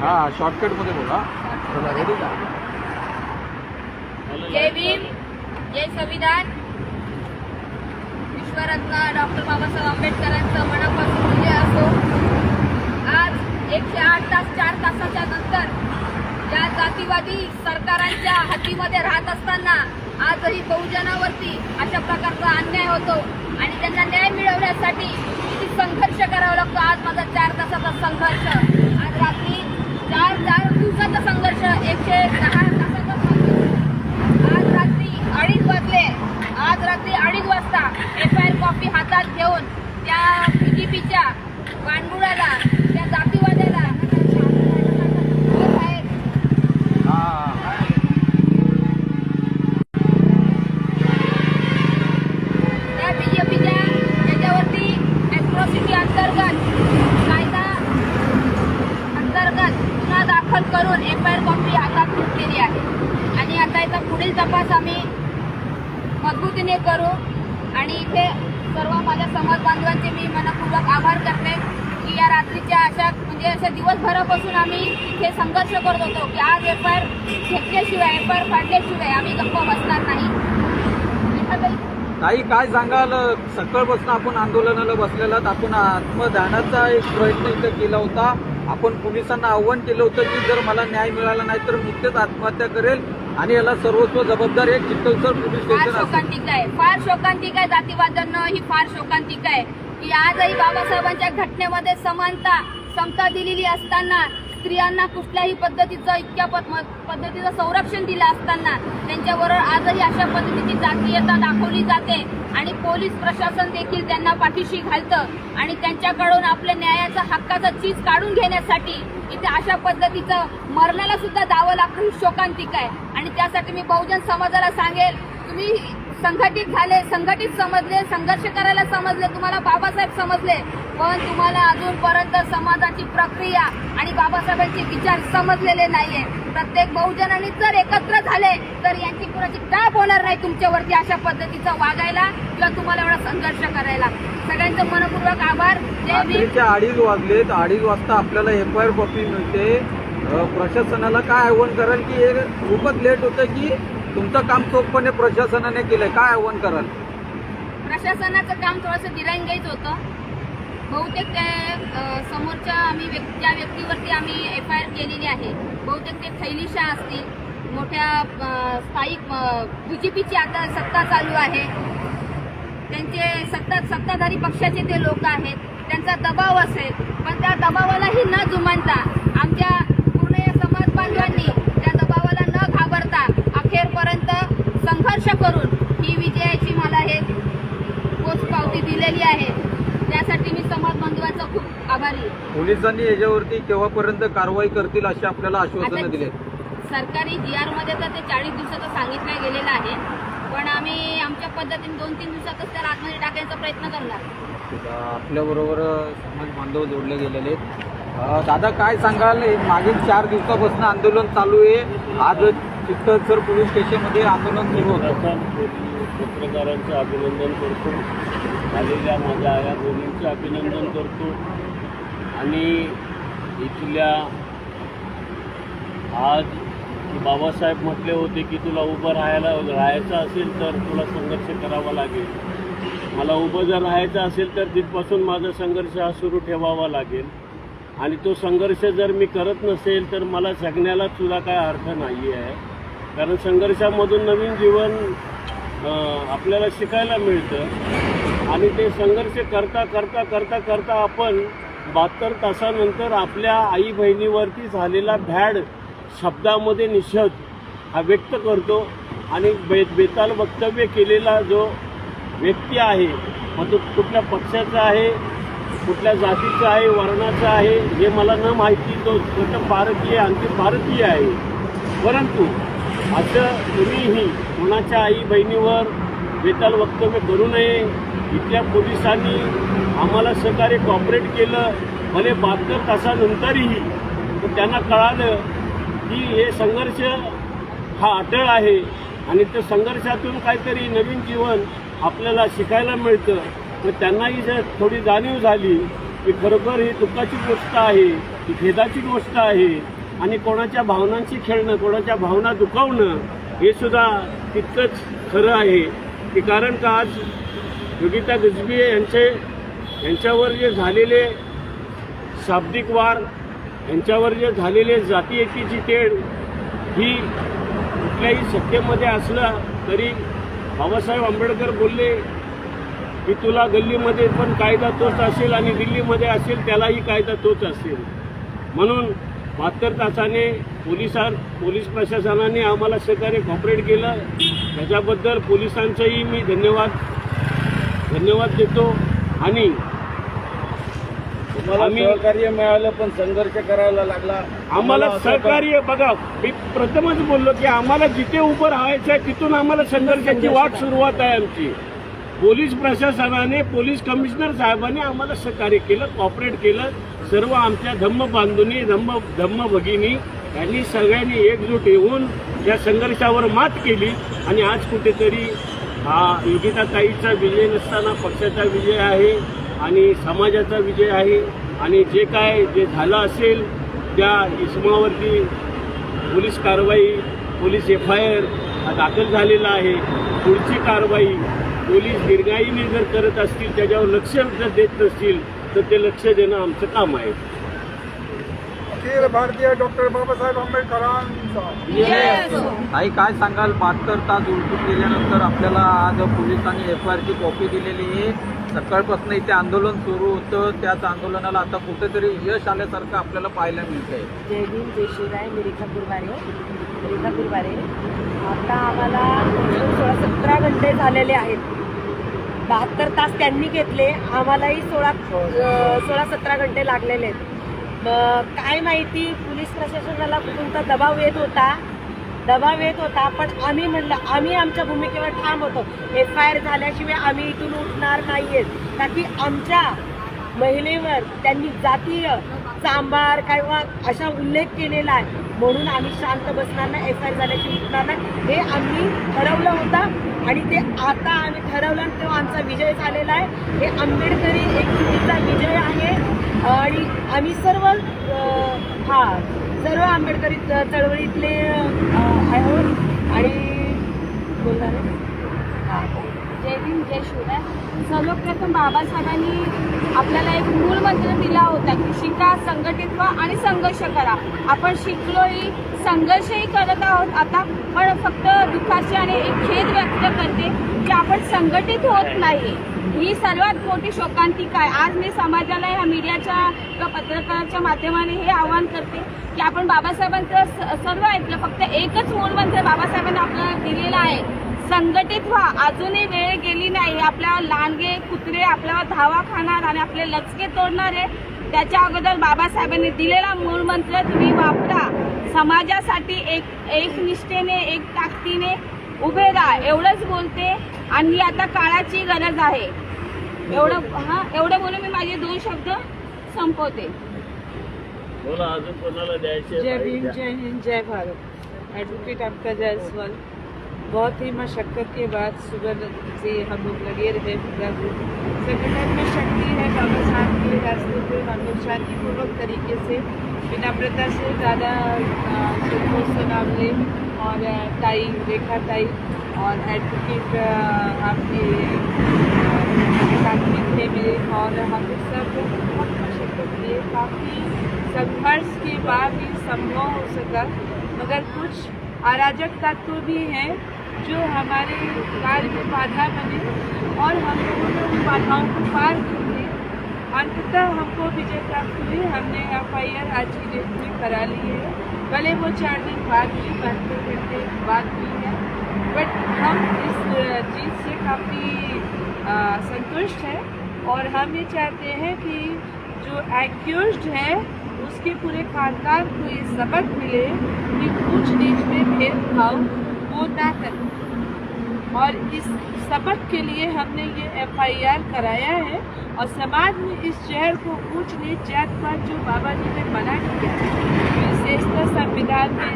हा शॉर्टकटमध्ये बोला. चला रेडी का? जय भीम जय संविधान. विश्वरत्न डॉक्टर बाबासाहेब आंबेडकरांचं मनापासून विजय असो. आज एकशे आठ तास चार तासाच्या नंतर या जातीवादी सरकारांच्या हातीमध्ये राहत असताना आजही बहुजनावरती अशा प्रकारचा अन्याय होतो आणि त्यांना न्याय मिळवण्यासाठी किती संघर्ष करावा लागतो? आज माझा चार तासाचा संघर्ष. आज रात्री चार चार दिवसाचा संघर्ष एकशे दहा तासाचा संघर्ष. आज रात्री अडीच वाजले. आज रात्री अडीच वाजता एफ आय आर कॉपी हातात घेऊन त्या पीच्या वानगुळाला त्या जातीवाद्याला बाहेर हा त्या बीजेपीच्या त्याच्यावरती अॅट्रॉसिटी अंतर्गत कायदा अंतर्गत गुन्हा दाखल करून एफ आय आर कॉपी हातात घेतलेली आहे आणि आता याचा पुढील तपास आम्ही प्रकृतीने करू. आणि इथे सर्व माझ्या समाज बांधवांचे मी मनपूर्वक आभार करते की या रात्रीच्या अशा म्हणजे अशा दिवसभरापासून आम्ही इथे संघर्ष करत होतो की आज एफआयआर आय आर घेतल्याशिवाय आम्ही गप्प बसणार नाही. काही काय सांगाल? सकाळपासून आपण आंदोलनाला बसलेला आपण आत्मदानाचा एक प्रयत्न इथं केला होता. आपण पोलिसांना आव्हान केलं होतं की जर मला न्याय मिळाला नाही तर नुकतेच आत्महत्या करेल. आणि याला सर्वस्व जबाबदार एक चित्तलसर पोलीस फार स्टेशन असेल. शोकांतिका आहे. फार शोकांतिका आहे जातीवाद्यांना ही फार शोकांतिका आहे. की आजही बाबासाहेबांच्या घटनेमध्ये समानता समता दिलेली असताना स्त्रियांना कुठल्याही पद्धतीचं इतक्या पद्धतीचं संरक्षण दिलं असताना त्यांच्याबरोबर आजही अशा पद्धतीची जातीयता दाखवली जाते आणि पोलीस प्रशासन देखील त्यांना पाठीशी घालतं आणि त्यांच्याकडून आपल्या न्यायाचा हक्काचा चीज काढून घेण्यासाठी इथे अशा पद्धतीचं मरणाला सुद्धा दावं लागतं ही शोकांतिक आहे. आणि त्यासाठी मी बहुजन समाजाला सांगेल तुम्ही संघटित झाले संघटित समजले संघर्ष करायला समजले तुम्हाला बाबासाहेब समजले पण तुम्हाला अजूनपर्यंत समाजाची प्रक्रिया आणि बाबासाहेबांचे विचार समजलेले नाहीये. प्रत्येक बहुजनांनी जर एकत्र झाले तर यांची कुणाची टाप होणार नाही तुमच्यावरती अशा पद्धतीचं वागायला किंवा तुम्हाला एवढा संघर्ष करायला. सगळ्यांचं मनपूर्वक आभार. जय भीम. रात्रीचे अडीच वाजलेत. अडीच वाजता आपल्याला एफ आय आर कॉपी मिळते. प्रशासनाला काय आव्हान? कारण की खूपच लेट होतं की तुमचं काम चोखपणे प्रशासनाने केलंय. काय आव्हान कराल? प्रशासनाचं काम थोडंसं दिरंगाईच होतं. बहुतेक ते समोरच्या आम्ही व्यक्ती ज्या व्यक्तीवरती आम्ही एफ आय आर केलेली आहे. बहुतेक ते थैलीशा असतील. मोठ्या अ, स्थायिक बीजेपीची आता सत्ता चालू आहे. त्यांचे सत्ता सत्ताधारी पक्षाचे ते लोक आहेत. त्यांचा दबाव असेल. पण त्या दबावालाही न जुमानता आमच्या पूर्ण या समाज बांधवांनी त्या दबावाला न घाबरता अखेरपर्यंत संघर्ष करून ही विजयाची मला हे पोचपावती दिलेली आहे. त्यासाठी मी समाज बांधवांचा खूप आभारी पोलिसांनी याच्यावरती केव्हापर्यंत कारवाई करतील असे आपल्याला आश्वासनं दिले? सरकारी जी आरमध्ये तर ते चाळीस दिवसाचं सांगितलं गेलेलं आहे. पण आम्ही आमच्या पद्धतीने दोन तीन दिवसातच त्याला आतमध्ये टाकायचा प्रयत्न करणार. आपल्या बरोबर समाज बांधव जोडले गेलेले दादा काय सांगाल? मागील चार दिवसापासून आंदोलन चालू आहे. आज चित्तसर पोलीस स्टेशनमध्ये आंदोलन सुरू होतं. पत्रकारांचं अभिनंदन करतो. आलेल्या माझ्या आया मुलींचं अभिनंदन करतो. आणि इथल्या आज बाबासाहेब म्हटले होते की तुला उभं राहायला राहायचं असेल तर तुला संघर्ष करावा लागेल. मला उभं जर राहायचं असेल तर तिथपासून माझा संघर्ष हा सुरू ठेवावा लागेल. आणि तो संघर्ष जर मी करत नसेल तर मला जगण्याला सुद्धा काय अर्थ नाही आहे कारण संघर्षामधून नवीन जीवन आपल्याला शिकायला मिळतं. आणि ते संघर्ष करता करता करता करता आपण बहात्तर तासानंतर आपल्या आई बहिणीवरती झालेला भॅड शब्दामध्ये निषेध हा व्यक्त करतो आणि बे बेताल वक्तव्य केलेला जो व्यक्ती आहे मग तो कुठल्या पक्षाचा आहे कुठल्या जातीचा आहे वर्णाचा आहे हे मला न माहिती तो प्रथम भारतीय आणखी भारतीय आहे. परंतु असं कुणीही कुणाच्या आई बहिणीवर बेताल वक्तव्य करू नये. इथल्या पोलिसांनी आम्हाला सहकार्य कॉपरेट केलं. भले बहात्तर तासानंतरही तर त्यांना कळालं की हे संघर्ष हा अटळ आहे. आणि त्या संघर्षातून काहीतरी नवीन जीवन आपल्याला शिकायला मिळतं. तर त्यांनाही जर थोडी जाणीव झाली की खरोखर ही दुःखाची गोष्ट आहे ही खेदाची गोष्ट आहे आणि कोणाच्या भावनांशी खेळणं कोणाच्या भावना दुखावणं हे सुद्धा तितकंच खरं आहे. की कारण का आज योगिता गजबी यांचे यांच्यावर जे झालेले शाब्दिक वार यांच्यावर जे झालेले जाती एकीची तेढ ही कुठल्याही सत्तेमध्ये असलं तरी बाबासाहेब आंबेडकर बोलले की तुला गल्लीमध्ये पण कायदा तोच असेल आणि दिल्लीमध्ये असेल त्यालाही कायदा तोच असेल. म्हणून बहात्तर तासाने पोलिसां पोलीस प्रशासनाने आम्हाला सहकार्य कॉपरेट केलं. त्याच्याबद्दल पोलिसांचंही मी धन्यवाद धन्यवाद देतो. आणि आम्ही- सहकार्य मिळालं पण संघर्ष करायला लागला. आम्हाला सहकार्य बघा मी प्रथमच बोललो की आम्हाला जिथे उभं राहायचं आहे तिथून आम्हाला संघर्षाची वाट सुरुवात आहे आमची. पोलीस प्रशासनाने पोलीस कमिशनर साहेबांनी आम्हाला सहकार्य केलं कॉपरेट केलं. सर्व आमच्या धम्म बांधूनी धम्म धम्म भगिनी यांनी सगळ्यांनी एकजूट येऊन या संघर्षावर मात केली. आणि आज कुठेतरी हा योगिताताईचा विजय नसताना पक्षाचा विजय आहे आणि समाजाचा विजय आहे. आणि जे काय जे झालं असेल त्या इसमावरती पोलीस कारवाई पोलीस एफ आय आर दाखल झालेला आहे. पुढची कारवाई पोलीस दीर्घाईने जर करत असतील त्याच्यावर लक्ष जर देत नसतील तर ते लक्ष देणं आमचं काम आहे. अखिल भारतीय डॉक्टर बाबासाहेब आंबेडकरांचा. ताई काय सांगाल? बहात्तर तास उलटून गेल्यानंतर आपल्याला आज पोलिसांनी एफ आय आरची कॉपी दिलेली आहे. सकाळपासून इथे आंदोलन सुरू होतं. त्याच आंदोलनाला आता कुठेतरी यश आल्यासारखं आपल्याला पाहायला मिळतंय. जय भीम जय शिवराय. मी रेखा गुरवारे रेखा गुरवारे आता आम्हाला सोळा सतरा घंटे झालेले आहेत. बहात्तर तास त्यांनी घेतले. आम्हालाही सोळा सोळा सतरा घंटे लागलेले आहेत. मग काय माहिती पोलीस प्रशासनाला कोणता दबाव येत होता? दबाव येत होता पण आम्ही म्हणलं आम्ही आमच्या भूमिकेवर ठाम होतो. एफ आय आर झाल्याशिवाय आम्ही इथून उठणार नाहीयेत. का की आमच्या महिलेवर त्यांनी जातीय चांबार किंवा अशा उल्लेख केलेला आहे. म्हणून आम्ही शांत बसणार नाही एफ आय आर झाल्याची उठणार नाही. हे आम्ही ठरवलं होतं आणि ते आता आम्ही ठरवलं तेव्हा आमचा विजय झालेला आहे. हे आंबेडकरी एकजुटीचा विजय आहे. आणि आम्ही सर्व हा सर्व आंबेडकरी च- चळवळीतले आहोत. आणि बोलणार हां हा. जय भीम जय शिवराय. सर्वप्रथम बाबासाहेबांनी आपल्याला एक मूळ मंत्र दिला होता की शिका संघटित व्हा आणि संघर्ष करा. आपण शिकलोही संघर्षही करत आहोत आता पण फक्त दुःखाची आणि एक खेद व्यक्त करते की आपण संघटित होत नाही. ही सर्वात मोठी शोकांतिका आहे. आज मी समाजाला ह्या मीडियाच्या किंवा पत्रकाराच्या माध्यमाने हे आवाहन करते की आपण बाबासाहेबांचं सर्व ऐकलं फक्त एकच मूळ मंत्र बाबासाहेबांनी आपल्याला दिलेला आहे. संघटित व्हा. अजूनही वेळ गेली नाही. आपल्या लांडगे कुत्रे आपल्यावर धावा खाणार आणि आपले लचके तोडणार आहे त्याच्या अगोदर बाबासाहेबांनी दिलेला मूळ मंत्र तुम्ही वापरा. समाजासाठी एक एक निष्ठेने एक ताकदीने उभे राहा. एवढंच बोलते आणि आता काळाची गरज आहे. एवढं हा एवढं बोलून मी माझे दोन शब्द संपवते. बोला अजून कोणाला द्यायचे जय भीम जय हिंद जय भारत. एडवोकेट आपका जायसवाल. बहुत ही मशक्क़त के बाद सुबह से हम लोग लगे रहे पूरा ग्रुप संगठन में शक्ति है बाबा साहब के रास्ते पे हम लोग शांतिपूर्वक तरीके से, विनम्रता से दादा संतोष सोनावले और ताई, रेखा ताई और एडवोकेट आपके साथ थे मेरे और हम लोग सब बहुत मशक्क़त किए। काफ़ी संघर्ष के बाद ही संभव हो सका, मगर कुछ अराजक तत्व भी हैं। जो हमारे कार्य में बाधा बने और हम लोगों ने उन बाधाओं को पार किए अंततः हमको विजय प्राप्त हुई। हमने एफ़ आई आर आज की डेट में करा ली है। भले वो चार दिन बाद हुई बहत्तर घंटे बाद हुई है, बट हम इस जीत से काफ़ी संतुष्ट हैं और हम ये चाहते हैं कि जो एक्यूज है, उसके पूरे खानदान को ये सबक मिले कि ऊंच नीच में भेदभाव वो ना करें और इस सबक के लिए हमने ये एफआईआर कराया है और समाज में इस शहर को ऊंच नीच जात पात जो बाबा जी ने मना किया है, विशेषतः संविधान में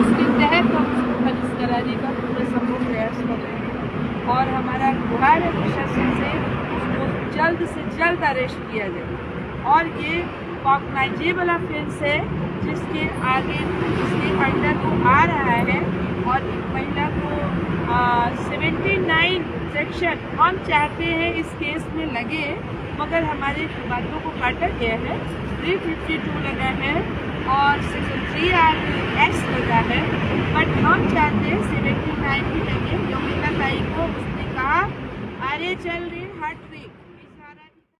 उसके तहत हम उसको कराने का पूरा संभव प्रयास कर रहे हैं। और हमारा गुहार है प्रशासन से उसको जल्द से जल्द अरेस्ट किया जाए। और ये कॉग्नाइजेबल ऑफेंस है जिसके आगे, जिसके अंडर वो आ रहा है और एक महिला को सेवेंटी नाइन सेक्शन हम चाहते हैं इस केस में लगे, मगर हमारे बातों को काटा गया है थ्री फिफ्टी टू लगा है और सेक्शन थ्री आर एक्स लगा है बट हम चाहते हैं सेवेंटी नाइन ही लगे। यमुना ताई को उसने कहा, अरे, चल रे हट रे